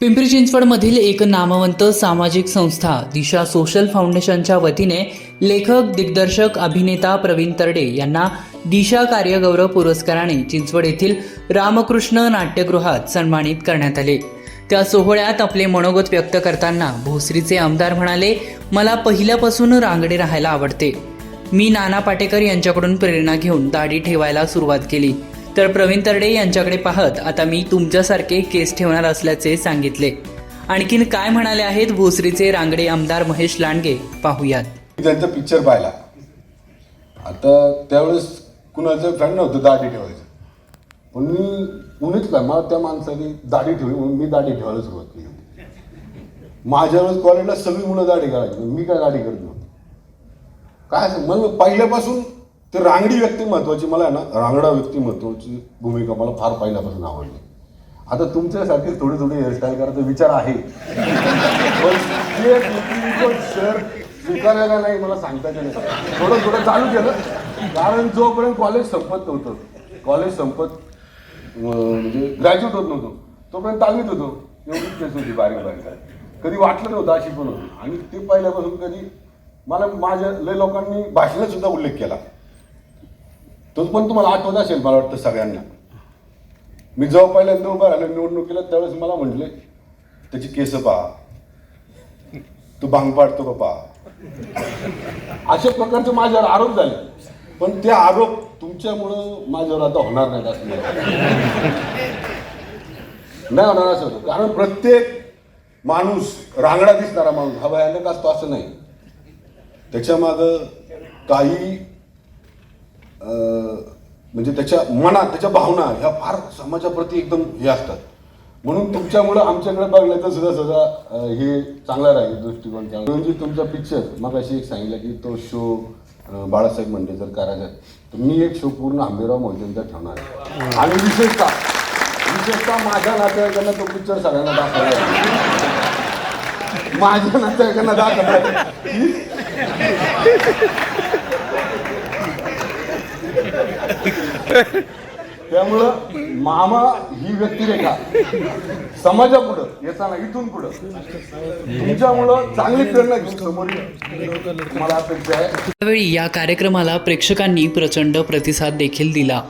पिंपरी चिंचवडमधील एक नामवंत सामाजिक संस्था दिशा सोशल फाउंडेशनच्या वतीने लेखक दिग्दर्शक अभिनेता प्रवीण तरडे यांना दिशा कार्यगौरव पुरस्काराने चिंचवड येथील रामकृष्ण नाट्यगृहात सन्मानित करण्यात आले. त्या सोहळ्यात आपले मनोगत व्यक्त करताना भोसरीचे आमदार म्हणाले मला पहिल्यापासून रांगडे राहायला आवडते. मी नाना पाटेकर यांच्याकडून प्रेरणा घेऊन दाढी ठेवायला सुरुवात केली. तर प्रवीण तरडे यांच्याकडे पाहत आता मी तुमच्यासारखे केस ठेवणार असल्याचे सांगितले. आणखीन काय म्हणाले आहेत भोसरीचे रांगडे आमदार महेश लांडगे? पाहूयात. त्यांचा पिक्चर पाहिला. आता त्यावेळेस कुणाचं फॅन नव्हतं दाढी ठेवायचं. पण मी कुणीच काय मला त्या माणसाने दाढी ठेवली म्हणून मी दाढी ठेवायला सुरुवात केली. माझ्या वेळेस कॉलेजला सगळी मुलं दाढी करायची मी काय दाढी करत नव्हतो. काय असं मला पहिल्यापासून तर रांगडी व्यक्तिमत्वाची मला आहे ना रांगडा व्यक्तिमत्वाची भूमिका मला फार पहिल्यापासून आवडली. आता तुमच्यासारखे थोडी थोडी हेअरस्टाईल करायचा विचार आहे. पण ते व्यक्तिमत्व स्वीकारायला नाही मला सांगता येत नाही. थोडं थोडं चालू केलं. कारण जोपर्यंत कॉलेज संपत नव्हतं कॉलेज संपत म्हणजे ग्रॅज्युएट होत नव्हतो तोपर्यंत तालमीत होतो. एवढीच केस होती बारीक बारीक कधी वाटलं नव्हतं अशी पण होती. आणि ते पहिल्यापासून कधी मला माझ्या लय लोकांनी भाषणात सुद्धा उल्लेख केला. तो पण तुम्हाला आठवत असेल मला वाटतं सगळ्यांना. मी जेव्हा पहिल्यांदा उभा राहिलो निवडणुकीला त्यावेळेस मला म्हटले त्याची केस पहा. तू भांग पाडतो का पहा? अशा प्रकारचे माझ्यावर आरोप झाले. पण ते आरोप तुमच्यामुळं माझ्यावर आता होणार नाहीत असं नाही होणार असं होतं. कारण प्रत्येक माणूस रांगडा दिसणारा माणूस हा भयानक असतो असं नाही. त्याच्या मागं काही म्हणजे त्याच्या मनात त्याच्या भावना ह्या फार समाजाप्रती एकदम हे असतात. म्हणून तुमच्यामुळं आमच्याकडे बघण्याचं सुद्धा सुद्धा अं, हे चांगला राहील दृष्टिकोन चांगला म्हणजे तुमचा पिक्चर मग अशी एक सांगितलं की तो शो बाळासाहेब मंडे जर करायचा तर मी एक शो पूर्ण आंबेराव मोहितेंचा ठेवणार आहे. आणि विशेषतः विशेषतः माझ्या नातेवाईकांना तो पिक्चर सगळ्यांना दाखवला माझ्या नातेवाईकांना दाखवला की त्यामुळं मामा ही व्यक्तिरेखा. समाजापुढं येताना इथून पुढं. तुमच्यामुळं चांगली प्रेरणा घेऊन समोर मला अपेक्षा आहे. त्यावेळी या कार्यक्रमाला प्रेक्षकांनी प्रचंड प्रतिसाद देखील दिला.